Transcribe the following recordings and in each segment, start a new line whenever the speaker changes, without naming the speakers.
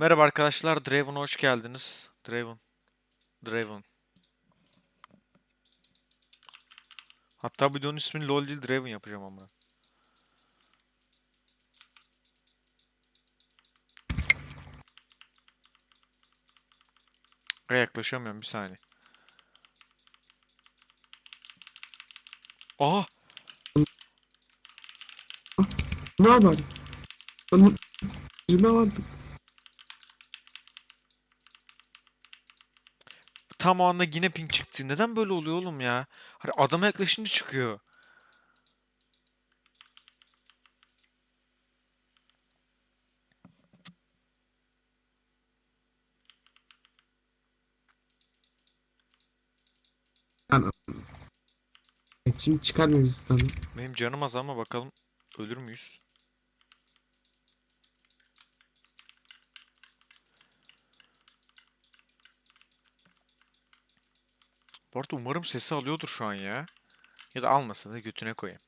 Merhaba arkadaşlar, Draven'a hoş geldiniz. Draven. Draven. Hatta videonun ismini LoL değil Draven yapacağım ama. Ve yaklaşamıyorum bir saniye. Aa!
Ne haber? Onu İme
Tam o anda yine ping çıktı. Neden böyle oluyor oğlum ya? Hani adama yaklaşınca çıkıyor.
Yani, Evet, şimdi çıkarmıyoruz tabii.
Benim canım az ama bakalım ölür müyüz? Bu arada umarım sesi alıyordur şu an ya. Ya da almasa da götüne koyayım.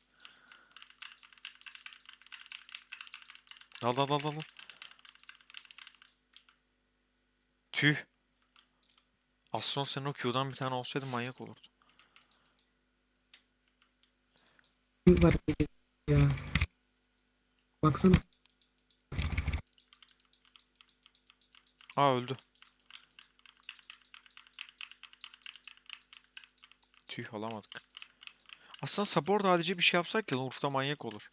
Al al al al. al. Tüh. Aslan senin o Q'dan bir tane olsaydı manyak olurdu.
Var ya. Baksana.
Aa öldü. Tüh alamadık. Aslında support adici bir şey yapsak ya lan Urf'ta manyak olur.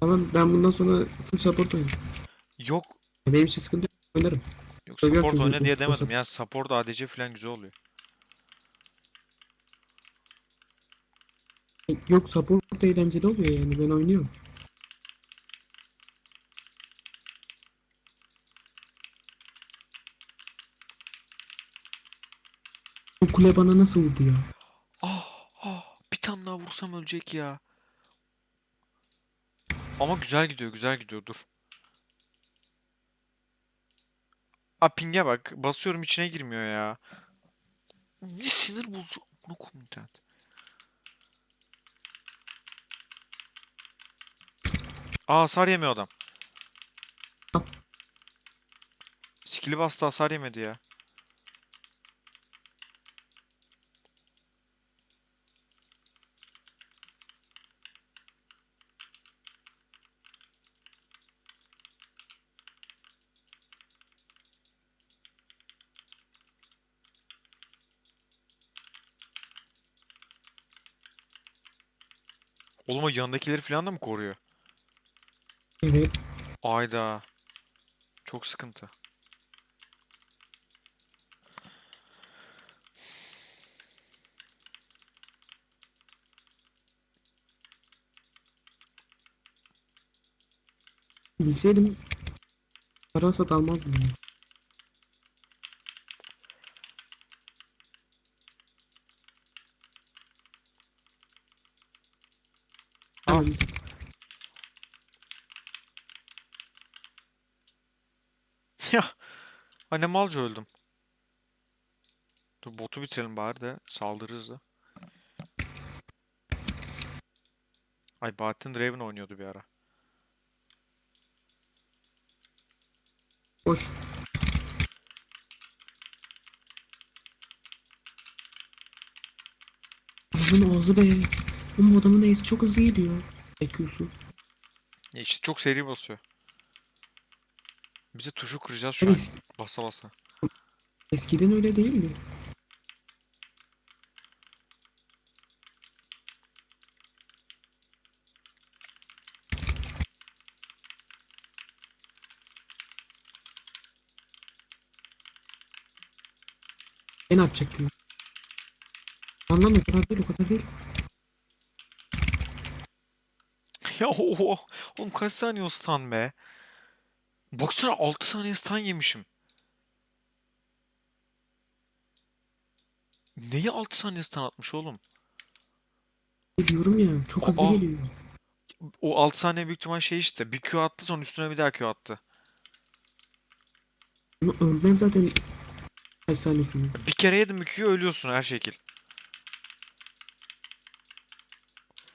Tamam ben bundan sonra full support oynayayım.
Yok
Benim için sıkıntı yok. Oynarım.
yok
yok,
support oyna diye demedim ya support adici falan güzel oluyor.
Yok support eğlenceli oluyor yani ben oynuyorum. Bu kule bana nasıl vurdu ya?
Ah ah bir tane daha vursam ölecek ya. Ama güzel gidiyor güzel gidiyor dur. Aa ping'e bak basıyorum içine girmiyor ya. Ne sinir bozucu. Bunu koyayım internet. Aa hasar yemiyor adam. Skill'i bastı hasar yemedi ya. Oğlum o yanındakileri falan da mı koruyor?
Evet.
Ayda. Çok sıkıntı.
Bilseydim para sat almazdım. Satayım.
Ya. Anne malca öldüm. Dur botu bitirelim bari de saldırırız da. Ay Bahattin Draven oynuyordu bir ara.
Boş. Adamın ağzı be. Oğlum adamın neyse çok hızlı gidiyor. EQ'su.
Ya işte çok seri basıyor. Bize tuşu kıracağız şu an
Evet.
basa basa.
Eskiden öyle değildi. En atacak gibi. Anlam o kadar değil o kadar değil.
Ya oho. Oğlum kaç saniye o stun be? Baksana 6 saniye stun yemişim. Neyi 6 saniye stun atmış oğlum?
Diyorum ya çok hızlı
Aa.
geliyor.
O 6 saniye büyük ihtimal şey işte. Bir Q attı sonra üstüne bir daha Q attı.
Ama ölmem zaten kaç saniye sonra.
Bir kere yedin mi Q'yu ölüyorsun her şekil.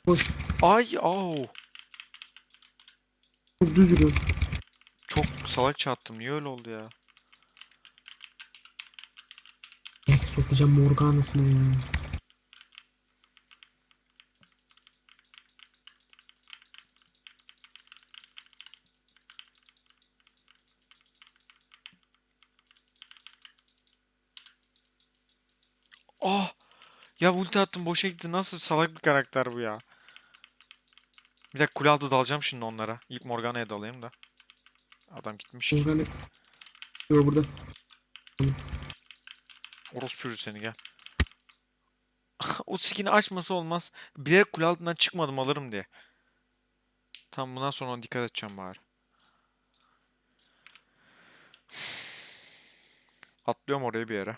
Boş.
Ay au.
Düz yürüyorum.
Çok salakça attım. Niye öyle oldu ya?
Eh sokacağım Morgana'sına ya.
Ah! Ya ulti attım boşa gitti. Nasıl salak bir karakter bu ya? Bir dakika kule altı dalacağım şimdi onlara. İlk Morgana'ya dalayım da. Adam gitmiş.
Morgana. Yo burada.
Orospu çocuğu seni gel. o skin'i açması olmaz. Bilerek kule altından çıkmadım alırım diye. Tam bundan sonra dikkat edeceğim bari. Atlıyorum oraya bir yere.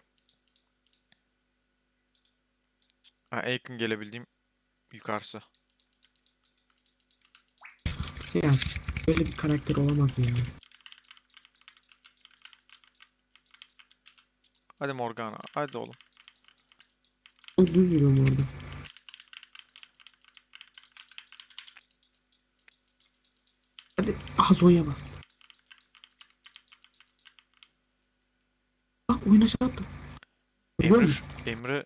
Ha, en yakın gelebildiğim yukarısı.
Ya böyle bir karakter olamaz ya.
Hadi Morgana. Hadi oğlum.
Ben düz yürüyorum orada. Hadi. Aha Zonya bastı. Ah oyun aşağı. Vuruyor
Emre, Emre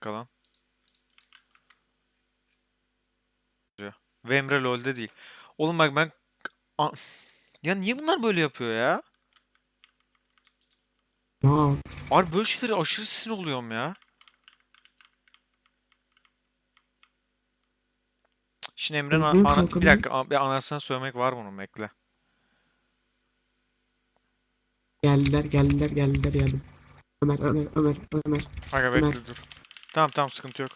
kalan. Ve Emre LoL'de değil. Oğlum bak ben A- ya niye bunlar böyle yapıyor ya?
Wow.
Abi böyle şeylere aşırı sinir oluyorum ya. Şimdi Emre'nin
Benim
ana- bir dakika a- bir anasına söylemek var bunun bekle.
Geldiler geldiler geldiler geldim. Ömer Ömer Ömer Ömer.
Aga
Ömer.
bekle dur. Tamam tamam sıkıntı yok.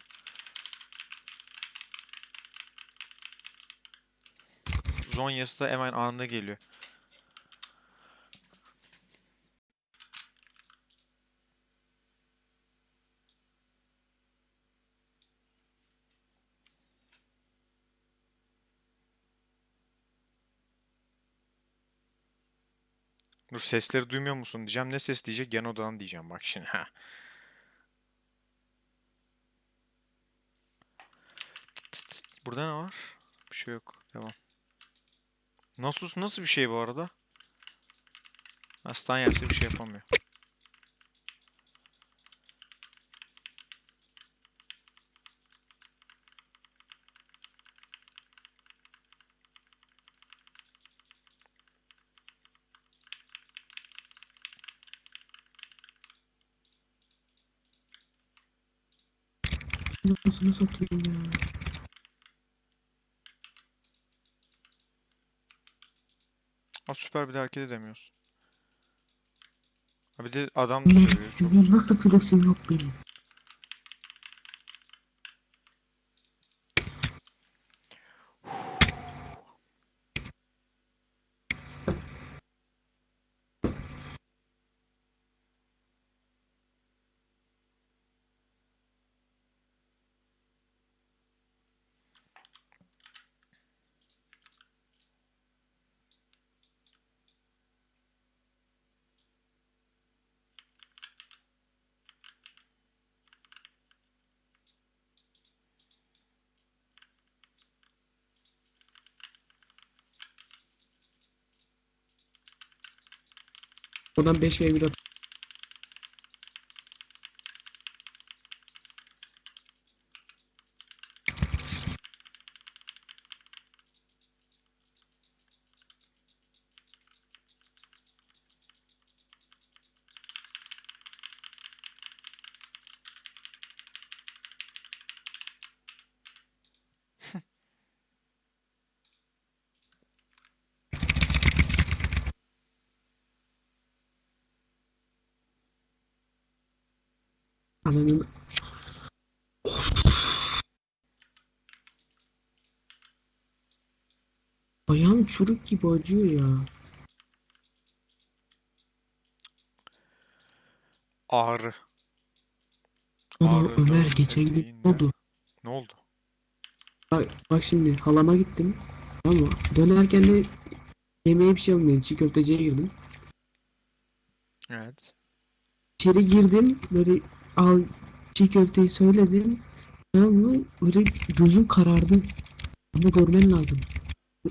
Zonya'sı da hemen anında geliyor. Dur sesleri duymuyor musun diyeceğim. Ne ses diyecek? Gen odadan diyeceğim bak şimdi. Ha. Burada ne var? Bir şey yok. Devam. Nasus nasıl bir şey bu arada? Aslan yaptı bir şey yapamıyor.
Nasıl satayım?
Aa, süper bir de hareket edemiyoruz. Ha bir de adam da söylüyor. Çok...
Nasıl flash'im yok benim? Odan 5 ve 1 at. Ananın Ayağım çürük gibi acıyor ya.
Ağrı. Ağrı
Ömer geçen gün ne oldu?
Ne oldu?
Bak, bak şimdi halama gittim. Ama dönerken de yemeğe bir şey almıyor. Çiğ köfteciye girdim.
Evet.
İçeri girdim. Böyle al çiğ köfteyi söyledim. Mı? Böyle gözüm karardı. Ama görmen lazım.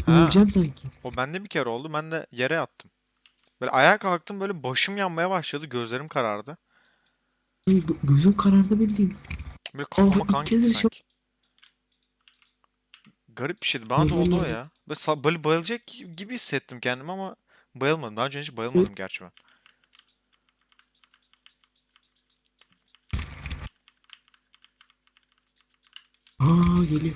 Ha.
Öleceğim sanki.
O bende bir kere oldu. Ben de yere yattım. Böyle ayağa kalktım böyle başım yanmaya başladı. Gözlerim karardı.
Gö- gözüm karardı bildiğin.
Böyle kafama
ilk
kan gitti
şok-
sanki. Garip bir şeydi. Bana da oldu o ya. Böyle sa- böyle bayılacak gibi hissettim kendimi ama bayılmadım. Daha önce hiç bayılmadım gerçi ben.
Aa geliyor.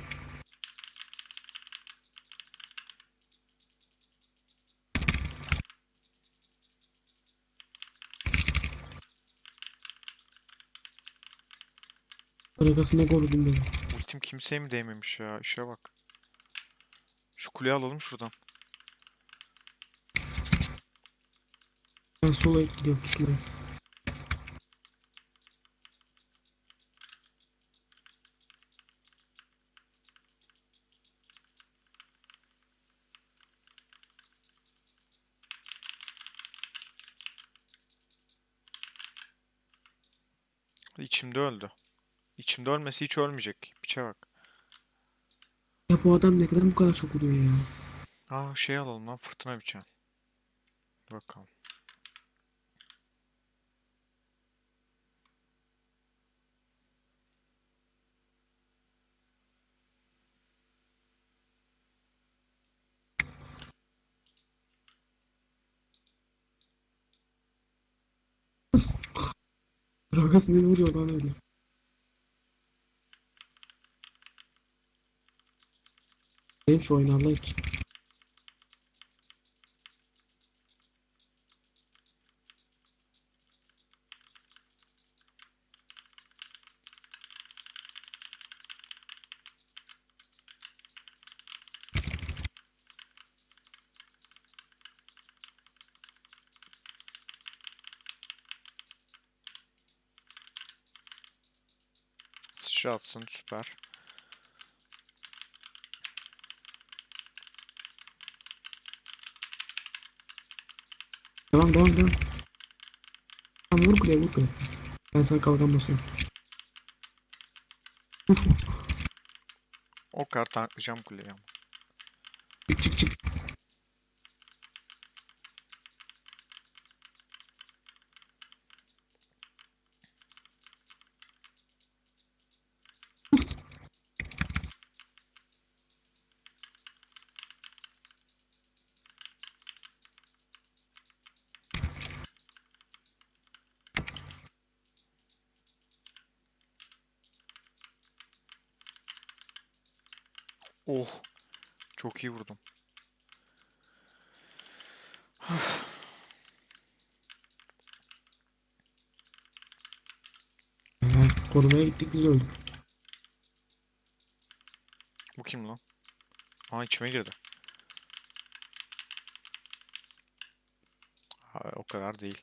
Arkasında korudum beni.
Ultim kimseye mi değmemiş ya? İşe bak. Şu kuleyi alalım şuradan.
Ben sola gidiyorum şuraya.
İçimde öldü. İçimde ölmesi hiç ölmeyecek. Piçe bak.
Ya bu adam ne kadar bu kadar çok vuruyor ya.
Aa şey alalım lan fırtına biçen. Dur Bakalım.
Arkasında ne vuruyor lan öyle. Şu oynarlar ki.
Atsın süper.
Devam devam devam. Tamam vur kuleye vur kuleye. Ben sana kalkan basıyorum.
O kadar tanklayacağım kuleyi ama.
Çık çık çık.
Oh. Çok iyi vurdum.
Korumaya gittik biz öldük.
Bu kim lan? Aa içime girdi. Ha, o kadar değil.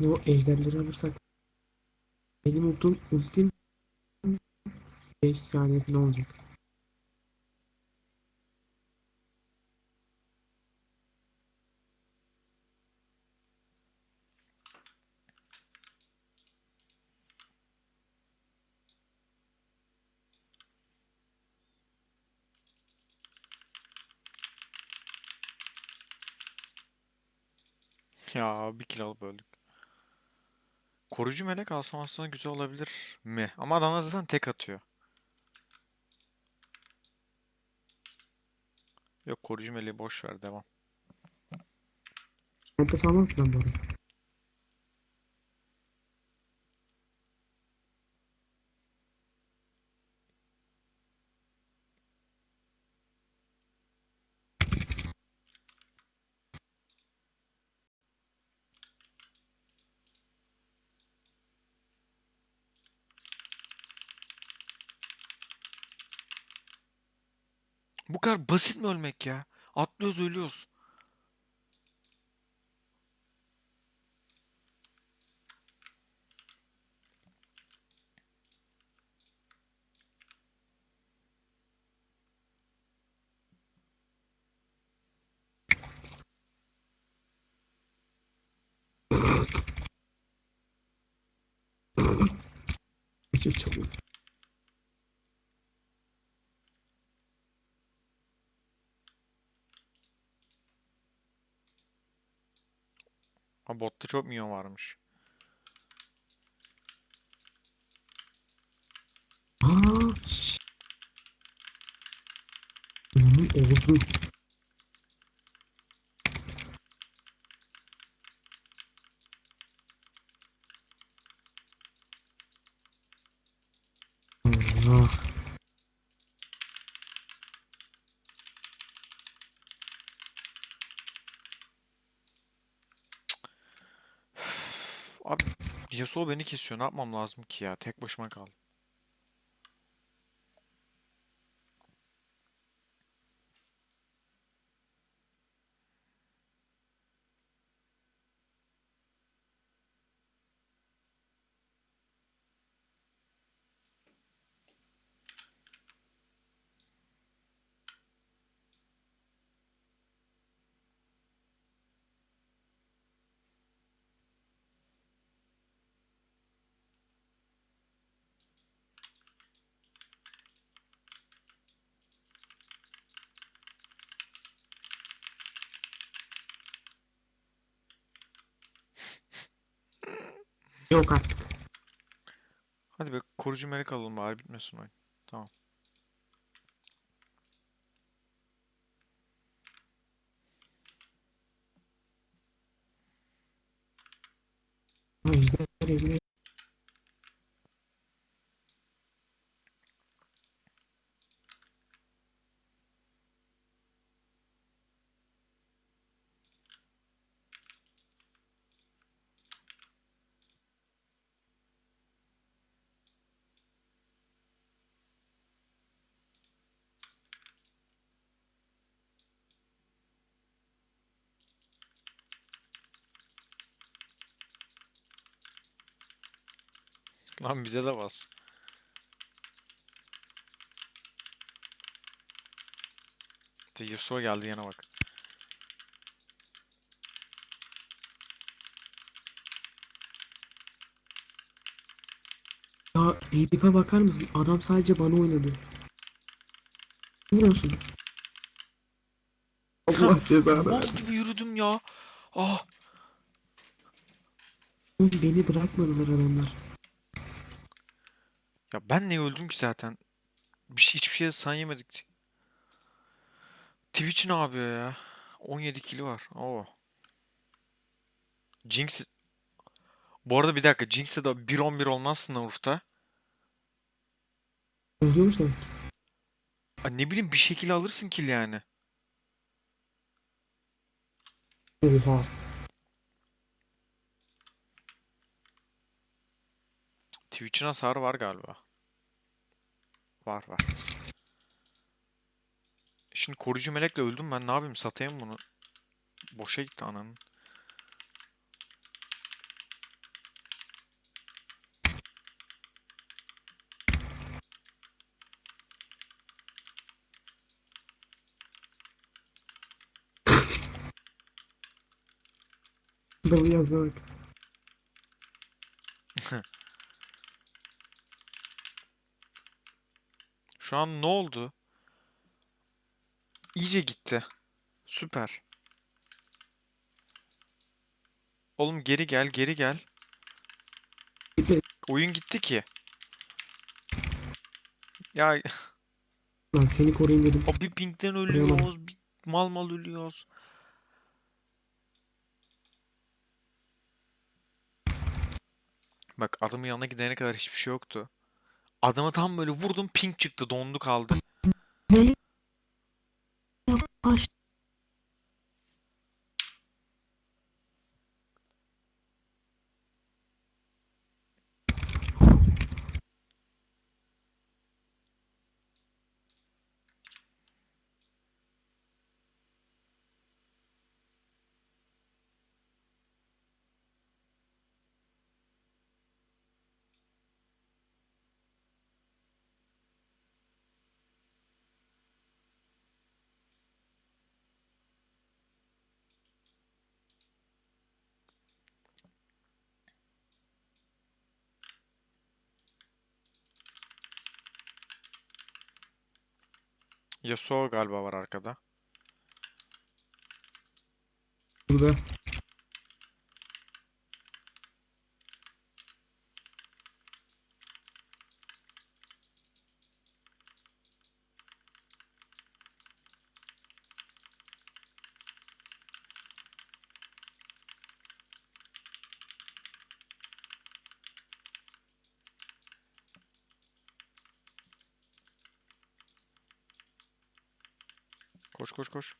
Aslında o ejderleri alırsak benim ultim, ultim 5 saniye falan olacak.
Ya bir kill alıp Koruyucu melek alsam aslında güzel olabilir mi? Ama adamlar zaten tek atıyor. Yok koruyucu meleği boş ver devam.
Herkes almam falan bu arada.
Bu kadar basit mi ölmek ya? Atlıyoruz ölüyoruz.
Çok çalıyor.
Ha botta çok minyon varmış.
Onun. Allah.
Abi Yasuo beni kesiyor. Ne yapmam lazım ki ya? Tek başıma kaldım.
Yok artık.
Hadi be korucu melek alalım bari bitmesin oyun. Tamam.
Ejder evine
Lan bize de bas. İşte Yasuo geldi yana bak.
Ya herife bakar mısın? Adam sadece bana oynadı. Vurun şunu. Allah cezanı
Mal
versin.
gibi yürüdüm ya. Ah.
Oğlum Beni bırakmadılar adamlar.
Ya ben ne öldüm ki zaten? Bir şey hiçbir şeye san yemedik. Twitch ne yapıyor ya? 17 kili var. Oo. Jinx Bu arada bir dakika Jinx'e de 1-11 olmazsın Urf'ta.
Da.
Ay ne bileyim bir şekilde alırsın kill yani.
Oha.
Twitch'in hasarı var galiba. Var var. Şimdi koruyucu melekle öldüm ben ne yapayım satayım bunu. Boşa gitti ananın.
Yazına bak.
Şu an ne oldu? İyice gitti. Süper. Oğlum geri gel, geri gel. Oyun gitti ki. Ya
Lan seni koruyayım dedim.
o bir pinkten ölüyoruz, bir mal mal ölüyoruz. Bak adamın yanına gidene kadar hiçbir şey yoktu. Adamı tam böyle vurdum pink çıktı dondu kaldı. Yasuo galiba var arkada.
Burada.
Koş koş koş.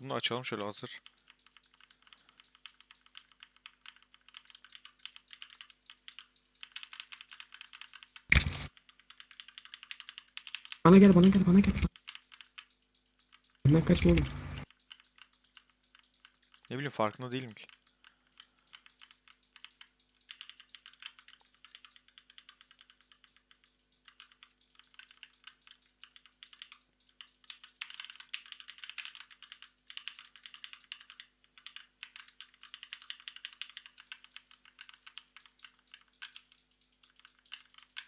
Bunu da açalım şöyle hazır.
Bana gel bana gel bana gel. Benden kaçma oğlum.
Ne bileyim farkında değilim ki.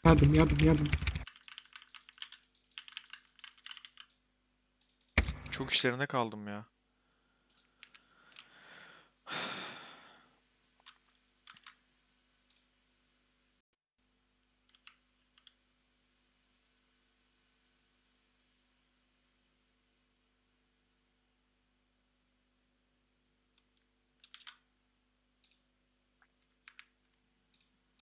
Yardım yardım yardım.
Çok işlerine kaldım ya.